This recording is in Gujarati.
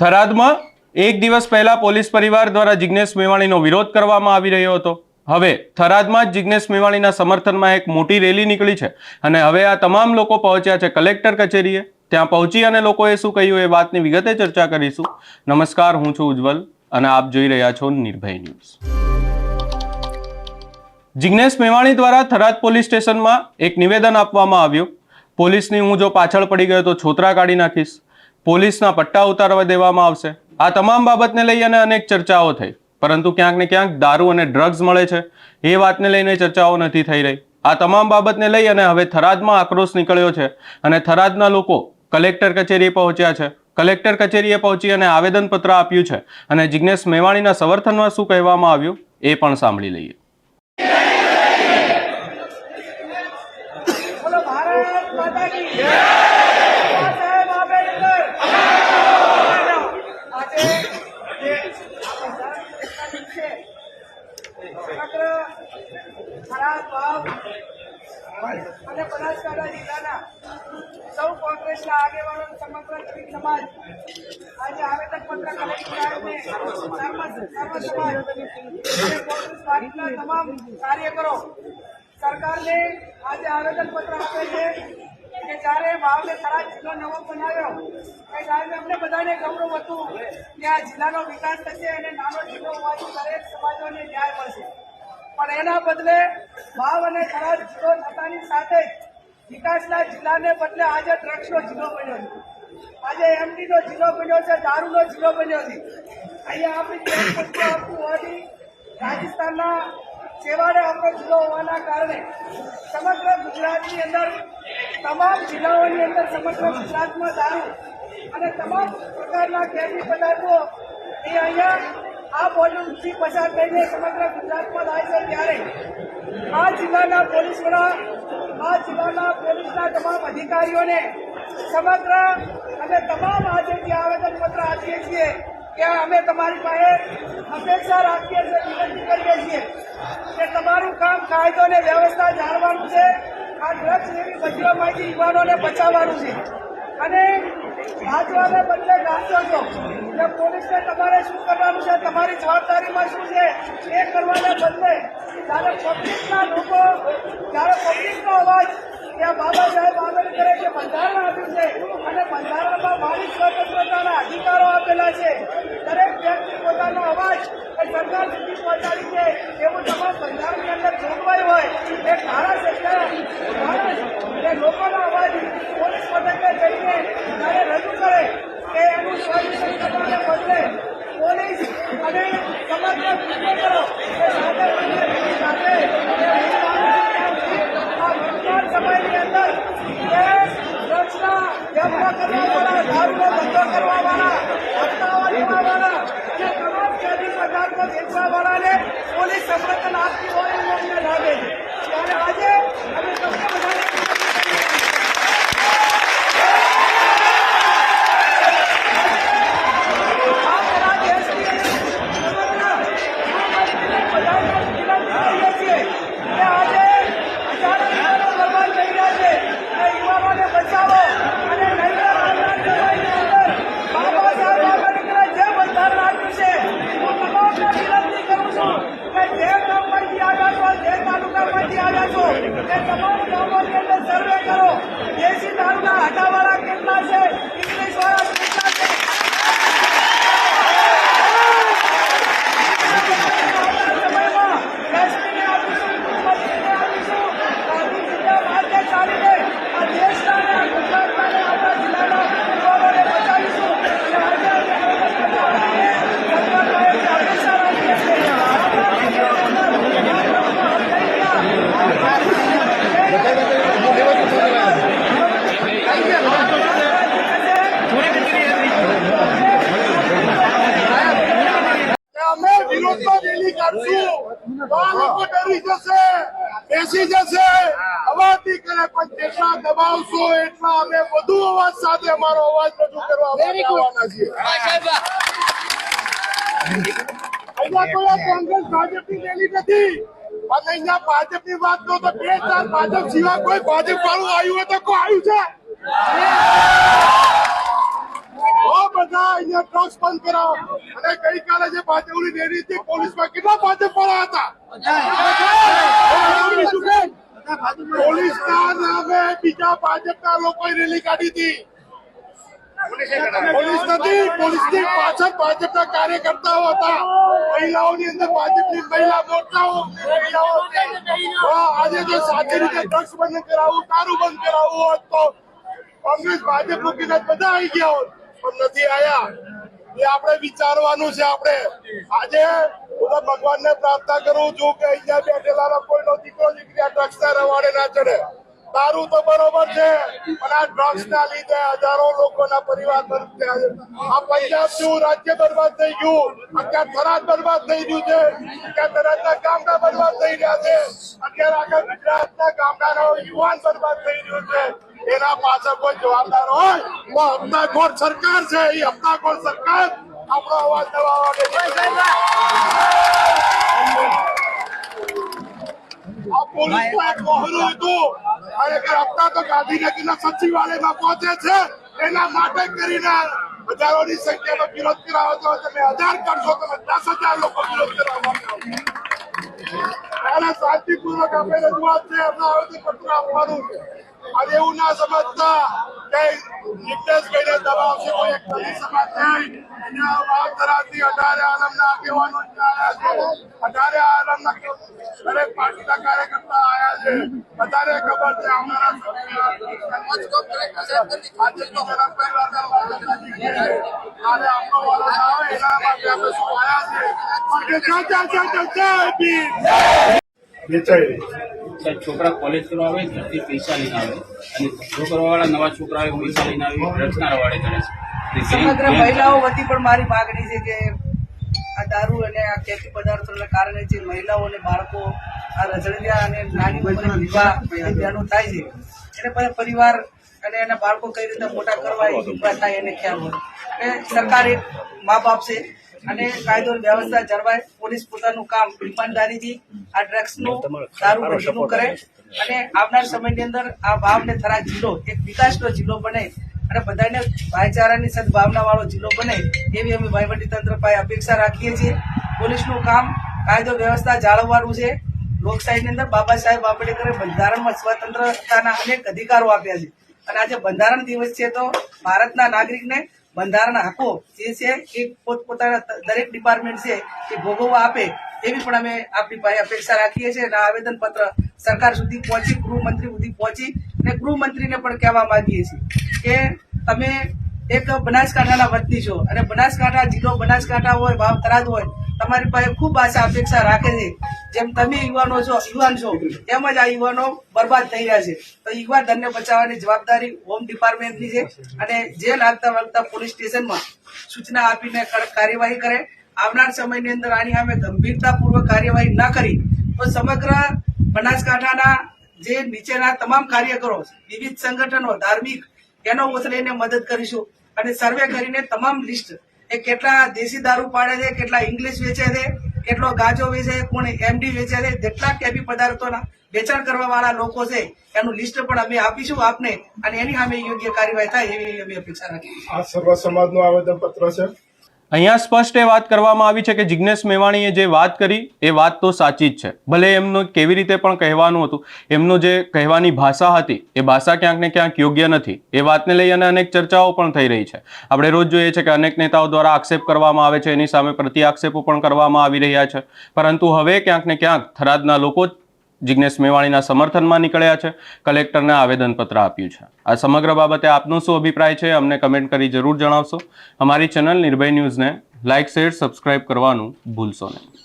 થરાદમાં એક દિવસ પહેલા પોલીસ પરિવાર દ્વારા જિજ્ઞેશ મેવાણીનો વિરોધ કરવામાં આવી રહ્યો હતો. હવે થરાદમાં જ જિજ્ઞેશ મેવાણીના સમર્થનમાં એક મોટી રેલી નીકળી છે અને હવે આ તમામ લોકો પહોંચ્યા છે કલેક્ટર કચેરીએ. ત્યાં પહોંચી અને લોકોએ શું કહ્યું એ વાતની વિગતે ચર્ચા કરીશું. નમસ્કાર, હું છું ઉજ્જવલ અને આપ જોઈ રહ્યા છો નિર્ભય ન્યૂઝ. જિજ્ઞેશ મેવાણી દ્વારા થરાદ પોલીસ સ્ટેશનમાં એક નિવેદન આપવામાં આવ્યું. પોલીસની હું જો પાછળ પડી ગયો તો છોતરા કાઢી નાખીશ. પોલીસના પટ્ટા ઉતારવા દેવામાં આવશે. આ તમામ બાબતને લઈ અને અનેક ચર્ચાઓ થઈ. પરંતુ ક્યાંક ને ક્યાંક દારૂ અને ડ્રગ્સ મળે છે. એ વાતને લઈને ચર્ચાઓ નથી થઈ રહી. આ તમામ બાબતને લઈ અને હવે થરાદમાં આક્રોશ નીકળ્યો છે અને થરાદના લોકો કલેક્ટર કચેરીએ પહોંચ્યા છે. કલેક્ટર કચેરીએ પહોંચી અને આવેદનપત્ર આપ્યું છે. અને જિજ્ઞેશ મેવાણીના સમર્થનમાં શું કહેવામાં આવ્યું એ પણ સાંભળી લઈએ. ભારત બાબા સાહેબ આંબેડકર આજે જે આ દિવસે સમગ્ર થરાદ વાવ અને બનાસકાંઠા જિલ્લાના સૌ કોંગ્રેસના આગેવાનો સમગ્ર દલિત સમાજ આજે આવેદનપત્ર કલેક્ટર સાહેબને સર્વ તમામ કાર્યકરો સરકારને આજે આવેદનપત્ર આપે છે કે જ્યારે વાવને થરાદ જિલ્લો નવો બનાવ્યો, એ ટાઈમે અમને બધાને ગૌરવ હતું કે આ જિલ્લાનો વિકાસ થશે અને નાનો જિલ્લો હોવાથી દરેક સમાજોને ન્યાય મળશે. પણ એના બદલે વાવ અને થરાદ જિલ્લો થતાની સાથે જ વિકાસના જિલ્લાને બદલે આજે ડ્રગ્સનો જિલ્લો બન્યો છે. આજે એમડીનો જિલ્લો બન્યો છે, દારૂનો જિલ્લો બન્યો છે. અહીંયા આપણી દેશ વસ્તુ આવતું હોવાથી રાજસ્થાનના છેવાડે આપણો જિલ્લો હોવાના કારણે સમગ્ર ગુજરાતની અંદર, તમામ જિલ્લાઓની અંદર સમગ્ર ગુજરાતમાં દારૂ અને તમામ પ્રકારના કેફી પદાર્થો એ અહીંયા આ બોર્ડરથી પસાર થઈને સમગ્ર ગુજરાતમાં થાય છે ત્યારે આ જિલ્લાના પોલીસ વડા આ જિલ્લાના પોલીસના તમામ અધિકારીઓને સમગ્ર અને તમામ આજે જે આવેદનપત્ર આપીએ છીએ, કે અમે તમારી પાસે અપેક્ષા રાખીએ છીએ, વિનંતી કરીએ છીએ કે તમારું કામ કાયદો અને વ્યવસ્થા જાળવવાનું છે, આ ડ્રગ્સ જેવી બચવામાંથી યુવાનોને બચાવવાનું છે. અને ગાંચવાને બદલે ગાંચો છો એટલે પોલીસને તમારે શું કરવાનું છે, તમારી જવાબદારીમાં શું છે, એ કરવાને બદલે જ્યારે પબ્લિકના લોકો જ્યારે પબ્લિકનો અવાજ ત્યાં બાબા સાહેબ આંબેડકરે જે બંધારણ આપ્યું છે અને બંધારણમાં મારી સ્વતંત્રતાના અધિકારો આપેલા છે દરેક વ્યક્તિ પોતાનો અવાજ એ સરકાર સુધી પહોંચાડી છે એવું તમામ બંધારણની અંદર જોગવાઈ હોય એ ધારાસભ્ય માણસ એ લોકોનો અવાજ પોલીસ મથકે જઈને જ્યારે રજૂ કરે કે એનું સોલ્યુશન કરવાને બદલે પોલીસ અને સમગ્ર એ સાથે આ વર્તમાન સમયની અંદર એ ડ્રગ્સના વ્યાપાર કરવાવાળા દારૂનો ધંધો કરવાવાળા હત્યાઓ પોલીસ સમર્થન આપતી હોય એવું લાગે છે. ત્યારે આજે અમે તમને બધાને આ બધા દેશની અને સમગ્ર બધાને વિનંતી કરીએ છીએ કે આજે હજારો યુવાનો બરબાદ થઈ રહ્યા છે એ યુવાનોને બચાવો અને નહીંતર આવનાર સમયની અંદર બાબા સાહેબ આંબેડકરે જે બંધારણ આપ્યું છે હું તમામને વિનંતી કરું છું કે જે ગામમાંથી આવ્યા છો જે તાલુકામાંથી આવ્યા છો એ તમામ સર્વે કરો. દેશી દારૂના આટાવાળા કેટલા છે ઇંગ્લિશ વાળા કેટલા છે સમયમાં એસપીને આપીશું મંત્રીને આપીશું ગાંધીજીના માર્ગે ચાલીને આ દેશના અને આ ગુજરાતના અને આપણા જિલ્લાના યુવાનોને બચાવીશું અને આજે અમે આવેદનપત્ર આપીને સરકાર પાસે અપેક્ષા રાખીએ છીએ આપણા જિલ્લાના અંદર આ ડ્રગ્સના હદ થઈ ગયા. કે અમે વિરોધમાં રેલી કાઢશું તો આ લોકો ડરી જશે. બેસી જશે. અવાજ નહીં કરે પણ જેટલા દબાવશો એટલા અમે વધુ અવાજ સાથે અમારો અવાજ રજૂ કરવા આવવાના છીએ. અહીંયા કોઈ કોંગ્રેસ ભાજપની રેલી નથી. અને અહીંયા ભાજપની વાત કરો તો બે ચાર ભાજપ સિવાય કોઈ ભાજપ વાળું આવ્યું હોય તો કોઈ આવ્યું છે? અહીંયા ડ્રગ્સ બંધ કરાવો અને ગઈકાલે જે ભાજપની રેલી હતી પોલીસમાં કેટલા ભાજપ વાળા હતા? પોલીસના નામે બીજા ભાજપના લોકોએ રેલી કાઢી હતી. પોલીસ નથી પોલીસની પાછળ ભાજપના કાર્યકર્તાઓ હતા. મહિલાઓની અંદર ભાજપની મહિલા મોરચાઓ. મહિલાઓ હા, આજે જો સાચી રીતે ડ્રગ્સ બંધ કરાવવું દારૂ બંધ કરાવવું હોત તો કોંગ્રેસ ભાજપ મૂકીને બધા આવી ગયા હોત પણ નથી આયા. એ આપણે વિચારવાનું છે આપણે. આજે હું ભગવાનને પ્રાર્થના કરું છું કે અહીંયા બેઠેલા કોઈનો દીકરો દીકરી આ ડ્રગ્સના રવાડે ના ચડે. દારૂ તો બરોબર છે, પણ આ ડ્રગ્સ ના લીધે હજારો લોકોના પરિવાર આ પંજાબ જેવું રાજ્ય બરબાદ થઈ ગયું, અત્યારે થરાદ બરબાદ થઈ ગયું છે, અત્યારે થરાદના ગામડા બરબાદ થઈ રહ્યા છે, અત્યારે આખા ગુજરાતના ગામડાનો યુવાન બરબાદ થઈ રહ્યું છે. એના પાછળ કોઈ જવાબદાર હોય હપ્તાખોર સરકાર છે એ હપ્તાખોર સરકાર આપણો અવાજ દબાવવા કરીને હજારોની સંખ્યામાં વિરોધ કરાવો હજાર કરશો તમે વિરોધ કરવા માટે શાંતિપૂર્વક આપણે રજૂઆત છે એમને આવેદનપત્ર આપવાનું અને એવું ના સમજતા કે જિજ્ઞેશભાઈને દબાવશે કોઈ એક દલિત સમાજ નહીં. અહીંયા ધરાવતી અઢારે આલમના આગેવાનો આવ્યા છે. અઢારે આલમના દરેક પાર્ટીના કાર્યકર્તા આવ્યા છે. બધાને ખબર છે આવનારા સમયમાં દરવાજા નજીક છે. સાહેબ છોકરા કોલેજ કરવા આવે ત્યાંથી પૈસા લઈને આવે. અને ધંધો કરવાવાળા નવા છોકરા આવે પૈસા લઈને આવે ડ્રગ્સના રવાડે કરે છે. સમગ્ર મહિલાઓ વતી પણ મારી માગણી છે કે આ દારૂ અને આ ખેતી પદાર્થોના કારણે જે મહિલાઓ અને બાળકો આ રજડિયા અને નાની ઉંમરે વિવાહ બહેનો થાય છે. એને પણ પરિવાર અને એના બાળકો કઈ રીતે મોટા કરવા એ થાય એને ખ્યાલ હોય. એટલે સરકાર એક મા બાપ છે અને કાયદો વ્યવસ્થા જળવાય. પોલીસ પોતાનું કામ ઈમાનદારીથી આ ડ્રગ્સનું દારૂ બંધીનું કરે. અને આવનાર સમયની અંદર આ ભાવને થરા જિલ્લો એક વિકાસનો જિલ્લો બને. અને બધાને ભાઈચારાની સદભાવના વાળો જિલ્લો બને. એવી અમે વહીવટી તંત્ર પાસે અપેક્ષા રાખીએ છીએ. પોલીસનું કામ કાયદો વ્યવસ્થા જાળવવાનું છે. લોકશાહીની અંદર બાબા સાહેબ આંબેડકરે બંધારણમાં સ્વતંત્રતાના અનેક અધિકારો આપ્યા છે. અને આજે બંધારણ દિવસ છે તો ભારતના નાગરિકને બંધારણ હકો જે છે એ પોતપોતાના દરેક ડિપાર્ટમેન્ટ છે એ ભોગવવા આપે એવી પણ અમે આપણી પાસે અપેક્ષા રાખીએ છીએ અને આવેદન પત્ર સરકાર સુધી પહોંચી, ગૃહમંત્રી સુધી પહોંચી અને ગૃહમંત્રીને પણ કહેવા માંગીએ છીએ કે તમે એક બનાસકાંઠાના વતની છો. અને બનાસકાંઠા જિલ્લો, બનાસકાંઠા હોય, વાવ, તરાદ હોય, તમારી પાસે ખૂબ આશા, અપેક્ષા રાખે છે. જેમ તમે યુવાનો છો, યુવાન છો, તેમ જ આ યુવાનો બરબાદ થઈ રહ્યા છે. તો યુવા ધનને બચાવવાની જવાબદારી હોમ ડિપાર્ટમેન્ટની છે અને જે લાગતા વાગતા પોલીસ સ્ટેશનમાં સૂચના આપીને કડક કાર્યવાહી કરે. આવનાર સમયની અંદર આની સામે ગંભીરતાપૂર્વક કાર્યવાહી ન કરી, તો સમગ્ર બનાસકાંઠાના જે નીચેના તમામ કાર્યકરો, વિવિધ સંગઠનો, ધાર્મિક, એનો લઈને મદદ કરીશું. અને સર્વે કરીને તમામ લિસ્ટ એ કેટલા દેશી દારૂ પાડે છે, કેટલા ઇંગ્લિશ વેચે છે, કેટલો ગાજો વેચે છે, કોણ એમડી વેચે છે, જેટલા કેબી પદાર્થોના વેચાણ કરવા વાળા લોકો છે, એનું લિસ્ટ પણ અમે આપીશું આપને અને એની સામે યોગ્ય કાર્યવાહી થાય એવી અમે અપેક્ષા રાખીએ. આ સર્વ સમાજનું આવેદન પત્ર છે અહીંયા સ્પષ્ટ એ વાત કરવામાં આવી છે કે જિજ્ઞેશ મેવાણીએ જે વાત કરી, એ વાત તો સાચી જ છે. ભલે એમનું કેવી રીતે પણ કહેવાનું હતું, એમનું જે કહેવાની ભાષા હતી, એ ભાષા ક્યાંક ને ક્યાંક યોગ્ય નથી. એ વાતને લઈ અને અનેક ચર્ચાઓ પણ થઈ રહી છે. આપણે રોજ જોઈએ છે કે અનેક નેતાઓ દ્વારા આક્ષેપ કરવામાં આવે છે, એની સામે પ્રતિ આક્ષેપો પણ કરવામાં આવી રહ્યા છે. પરંતુ હવે ક્યાંક ને ક્યાંક થરાદના લોકો જ જિજ્ઞેશ મેવાણીના સમર્થનમાં નીકળ્યા છે. કલેક્ટરને આવેદનપત્ર આપ્યું છે. આ સમગ્ર બાબતે આપનો શું અભિપ્રાય છે, અમને કમેન્ટ કરી જરૂર જણાવશો. અમારી ચેનલ નિર્ભય ન્યૂઝને લાઇક શેર, સબસ્ક્રાઇબ કરવાનું ભૂલશો નહીં.